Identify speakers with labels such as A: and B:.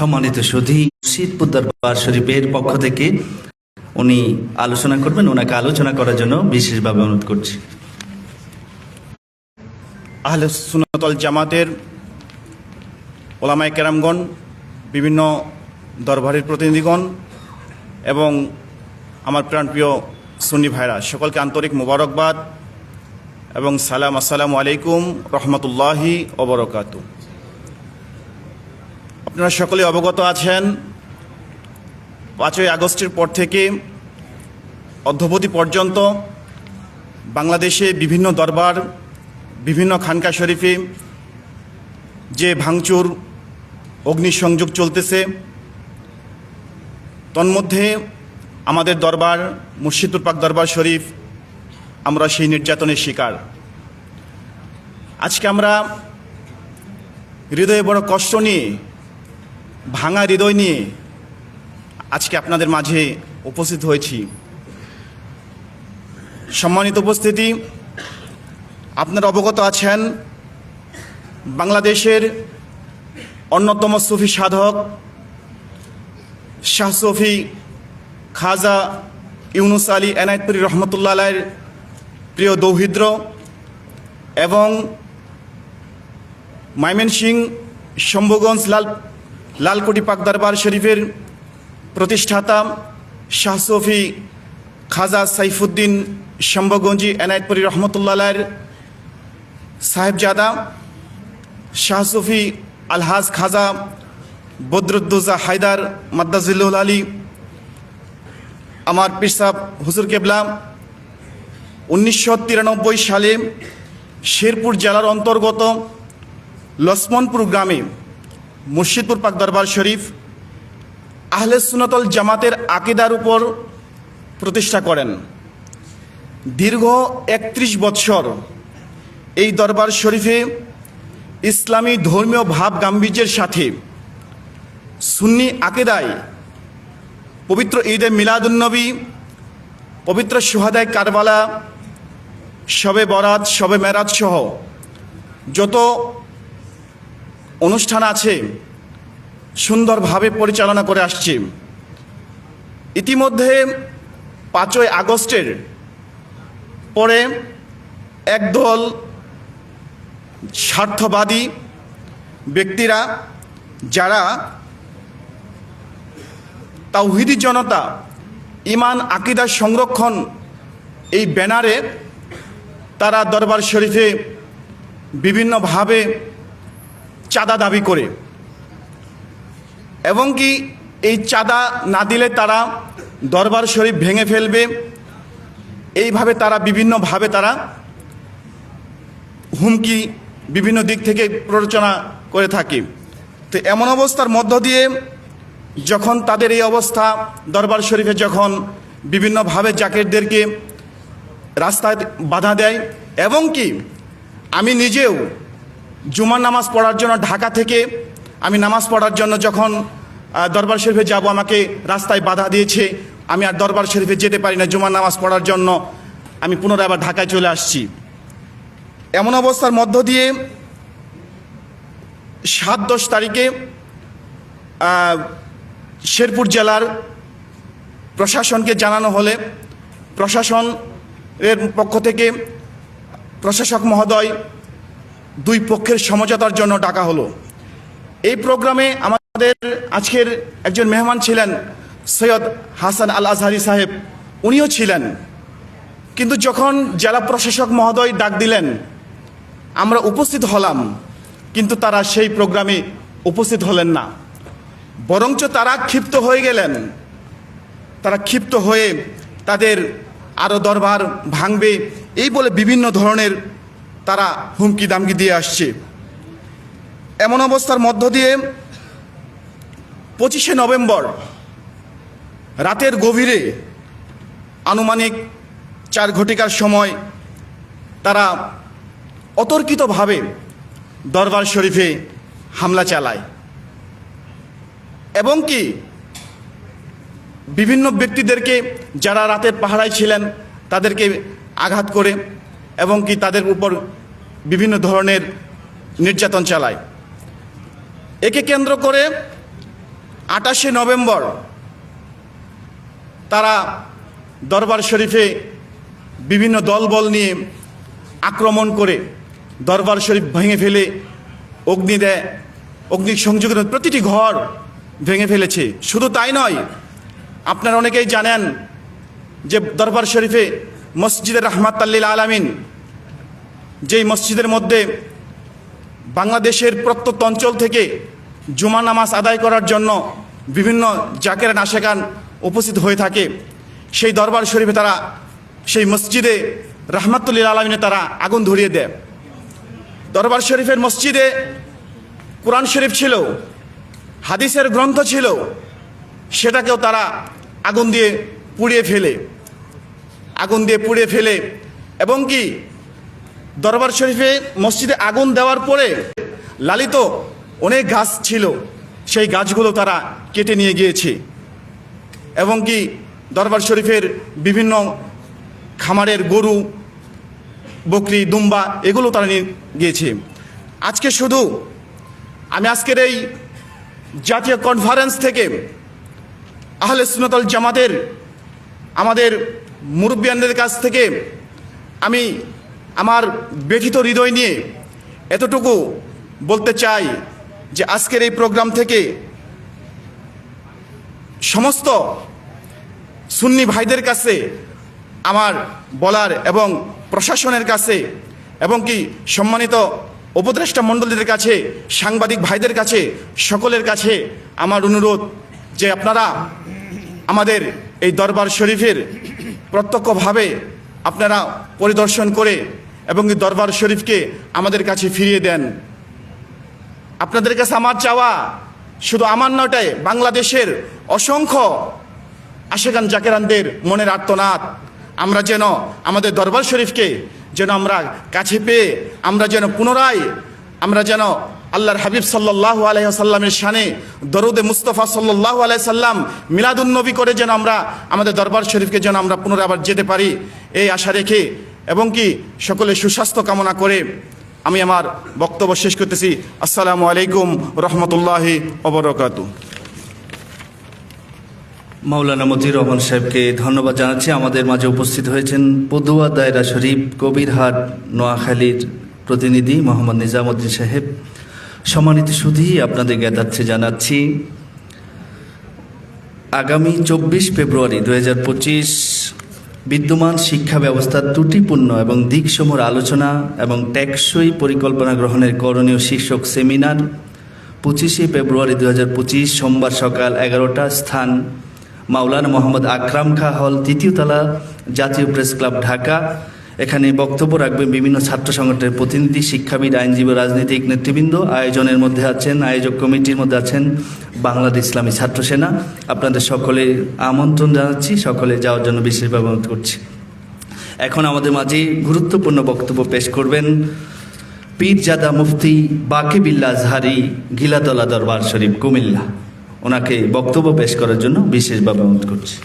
A: সম্মানিত সুধী শীতপুর শরীফের পক্ষ থেকে উনি আলোচনা করবেন ওনাকে আলোচনা করার জন্য বিশেষভাবে অনুরোধ করছি।
B: আহলে সুনতল জামাতের ওলামায় কেরামগণ, বিভিন্ন দরবারের প্রতিনিধিগণ এবং আমার প্রাণপ্রিয় সুন্নি ভাইরা, সকলকে আন্তরিক মোবারকবাদ এবং সালাম আসসালামু আলাইকুম রহমতুল্লাহি ওবরকাতু আপনারা সকলে অবগত আছেন, পাঁচই আগস্টের পর থেকে অধ্যবধি পর্যন্ত বাংলাদেশে বিভিন্ন দরবার, বিভিন্ন খানকা শরীফে যে ভাঙচুর, অগ্নিসংযোগ চলতেছে, তন্মধ্যে আমাদের দরবার মুর্শিদুর পাক দরবার শরীফ, আমরা সেই নির্যাতনের শিকার। আজকে আমরা হৃদয়ে বড় কষ্ট নিয়ে ভাঙা হৃদয় নিয়ে আজকে আপনাদের মাঝে উপস্থিত হয়েছি। সম্মানিত উপস্থিতি, আপনারা অবগত আছেন, বাংলাদেশের অন্যতম সুফি সাধক, শাহ সফি খাজা ইউনুস আলী এনায়তপুরি রহমতুল্লাহ আলাইয়ের প্রিয় দৌহিদ্র এবং ময়মনসিং শম্ভুগঞ্জ লাল লালকুটি পাক দরবার শরীফের প্রতিষ্ঠাতা শাহ সফি খাজা সাইফুদ্দিন শম্ভগঞ্জি এনায়তপুরি রহমতুল্লাহ সাহেবজাদা, শাহ সুফি আলহাজ খাজা বদরুদ্দোজা হায়দার মাদ্দাজিল্লুল আলী, আমার পিসাব হুজুর কেবলা, উনিশশো তিরানব্বই সালে শেরপুর জেলার অন্তর্গত লক্ষ্মণপুর গ্রামে মুর্শিদপুর পাক দরবার শরীফ আহলে সুনতল জামাতের আকিদার উপর প্রতিষ্ঠা করেন। দীর্ঘ একত্রিশ বৎসর এই দরবার শরীফে ইসলামী ধর্মীয় ভাব গাম্ভীর্যের সাথে সুন্নি আকেদায় পবিত্র ঈদে মিলাদুন্নবী, পবিত্র সোহাদায় কারবালা, শবে বরাত, শবে মেরাজ সহ যত অনুষ্ঠান আছে, সুন্দরভাবে পরিচালনা করে আসছে। ইতিমধ্যে পাঁচই আগস্টের পরে একদল স্বার্থবাদী ব্যক্তিরা, যারা তাওহিদি জনতা, ইমান, আকিদা সংরক্ষণ এই ব্যানারে তারা দরবার শরীফে বিভিন্নভাবে চাঁদা দাবি করে। এবং কি এই চাঁদা না দিলে তারা দরবার শরীফ ভেঙে ফেলবে, এইভাবে তারা বিভিন্নভাবে তারা হুমকি বিভিন্ন দিক থেকে প্ররোচনা করে থাকে। তো এমন অবস্থার মধ্য দিয়ে যখন তাদের এই অবস্থা, দরবার শরীফে যখন বিভিন্নভাবে জাকেরদেরকে রাস্তায় বাধা দেয়, এবং কি আমি নিজেও জুমার নামাজ পড়ার জন্য ঢাকা থেকে আমি নামাজ পড়ার জন্য যখন দরবার শরীফে যাব, আমাকে রাস্তায় বাধা দিয়েছে, আমি আর দরবার শরীফে যেতে পারি না জুমার নামাজ পড়ার জন্য, আমি পুনরায় আবার ঢাকায় চলে আসছি। এমন অবস্থার মধ্য দিয়ে সাত দশ তারিখে শেরপুর জেলার প্রশাসনকে জানানো হলে, প্রশাসনের পক্ষ থেকে প্রশাসক মহোদয় দুই পক্ষের সমঝোতার জন্য ডাকা হলো। এই প্রোগ্রামে আমাদের আজকের একজন মেহমান ছিলেন সৈয়দ হাসান আল আজহারি সাহেব। উনিও ছিলেন। কিন্তু যখন জেলা প্রশাসক মহোদয় ডাক দিলেন, আমরা উপস্থিত হলাম, কিন্তু তারা সেই প্রোগ্রামে উপস্থিত হলেন না। বরঞ্চ তারা ক্ষিপ্ত হয়ে গেলেন। তারা ক্ষিপ্ত হয়ে তাদের আরও দরবার ভাঙবে, এই বলে বিভিন্ন ধরনের তারা হুমকি দামকি দিয়ে আসছে। এমন অবস্থার মধ্য দিয়ে পঁচিশে নভেম্বর রাতের গভীরে আনুমানিক চার ঘটিকার সময় তারা অতর্কিতভাবে দরবার শরীফে হামলা চালায়। এবং কি বিভিন্ন ব্যক্তিদেরকে যারা রাতের পাহারায় ছিলেন তাদেরকে আঘাত করে এবং কি তাদের উপর বিভিন্ন ধরনের নির্যাতন চালায়। একে কেন্দ্র করে আটাশে নভেম্বর তারা দরবার শরীফে বিভিন্ন দলবল নিয়ে আক্রমণ করে দরবার শরীফ ভেঙে ফেলে, অগ্নি দেয়, অগ্নি সংযোগের প্রতিটি ঘর ভেঙে ফেলেছে। শুধু তাই নয়, আপনারা অনেকেই জানেন যে দরবার শরীফে মসজিদের রহমাত আল্লিল আলামিন যেই মসজিদের মধ্যে বাংলাদেশের প্রত্যন্ত অঞ্চল থেকে জুমা নামাজ আদায় করার জন্য বিভিন্ন জাকের নাশেকান উপস্থিত হয়ে থাকে, সেই দরবার শরীফে তারা সেই মসজিদে রহমাতুল্লিল আলমিনে তারা আগুন ধরিয়ে দেয়। দরবার শরীফের মসজিদে কোরআন শরীফ ছিল, হাদিসের গ্রন্থ ছিল, সেটাকেও তারা আগুন দিয়ে পুড়িয়ে ফেলে। আগুন দিয়ে পুড়িয়ে ফেলে এবং কি দরবার শরীফে মসজিদে আগুন দেওয়ার পরে লালিত অনেক গাছ ছিল। সেই গাছগুলো তারা কেটে নিয়ে গিয়েছে। এবং কি দরবার শরীফের বিভিন্ন খামারের গরু, বকরি, দুম্বা এগুলো তারা নিয়ে গিয়েছে। আজকে শুধু আমি আজকের এই জাতীয় কনফারেন্স থেকে আহলে সুনতল জামাতের আমাদের মুরব্বিয়ানদের কাছ থেকে আমি আমার ব্যথিত হৃদয় নিয়ে এতটুকু বলতে চাই যে আজকের এই প্রোগ্রাম থেকে সমস্ত সুন্নি ভাইদের কাছে আমার বলার এবং প্রশাসনের কাছে এবং কি সম্মানিত উপদেষ্টা মণ্ডলীদের কাছে, সাংবাদিক ভাইদের কাছে, সকলের কাছে আমার অনুরোধ যে আপনারা আমাদের এই দরবার শরীফের প্রত্যক্ষভাবে আপনারা পরিদর্শন করে এবং দরবার শরীফকে আমাদের কাছে ফিরিয়ে দেন। আপনাদের কাছে আমার চাওয়া শুধু আমার নটায় বাংলাদেশের অসংখ্য আশেখান জাকেরানদের মনের আর্তনাদ। আমরা যেন আমাদের দরবার শরীফকে যেন আমরা কাছে পেয়ে, আমরা যেন পুনরায়, আমরা যেন আল্লাহর হাবিব সাল্লাহ আলহিহাসাল্লামের শানে দরুদে মুস্তফা সাল্লাহ আলাইসাল্লাম মিলাদুন্নবী করে যেন আমরা, আমাদের দরবার শরীফকে যেন আমরা পুনরায় আবার যেতে পারি, এই আশা রেখে এবং কি সকলে সুস্বাস্থ্য কামনা করে আমি আমার বক্তব্য শেষ করতেছি। আসসালামু আলাইকুম রহমতুল্লাহি অবরকাতু
A: মাওলানা মজির রহমান সাহেবকে ধন্যবাদ জানাচ্ছি। আমাদের মাঝে উপস্থিত হয়েছেন পদুয়া দায়রা শরীফ, কবিরহাট, নোয়াখালীর প্রতিনিধি মোহাম্মদ নিজামুদ্দিন সাহেব। সম্মানিত সুধী, আপনাদের জ্ঞাতার্থে জানাচ্ছি, আগামী চব্বিশ ফেব্রুয়ারি দুহাজার পঁচিশ বিদ্যমান শিক্ষা ব্যবস্থার ত্রুটিপূর্ণ এবং দিকসমূহ আলোচনা এবং টেকসই পরিকল্পনা গ্রহণের করণীয় শীর্ষক সেমিনার পঁচিশে ফেব্রুয়ারি দুই হাজার পঁচিশ সোমবার সকাল এগারোটা স্থান মাওলানা মোহাম্মদ আকরাম খা হল তৃতীয়তলা জাতীয় প্রেস ক্লাব ঢাকা। এখানে বক্তব্য রাখবেন বিভিন্ন ছাত্র সংগঠনের প্রতিনিধি, শিক্ষাবিদ, আইনজীবী, রাজনৈতিক নেতৃবৃন্দ। আয়োজনের মধ্যে আছেন, আয়োজক কমিটির মধ্যে আছেন বাংলাদেশ ইসলামী ছাত্র সেনা। আপনাদের সকলে আমন্ত্রণ জানাচ্ছি, সকলে যাওয়ার জন্য বিশেষভাবে অনুরোধ করছি। এখন আমাদের মাঝে গুরুত্বপূর্ণ বক্তব্য পেশ করবেন পীরজাদা মুফতি বাকিবিল্লা আজহারি, গিলাতলা দরবার শরীফ, কুমিল্লা। ওনাকে বক্তব্য পেশ করার জন্য বিশেষভাবে অনুরোধ করছি।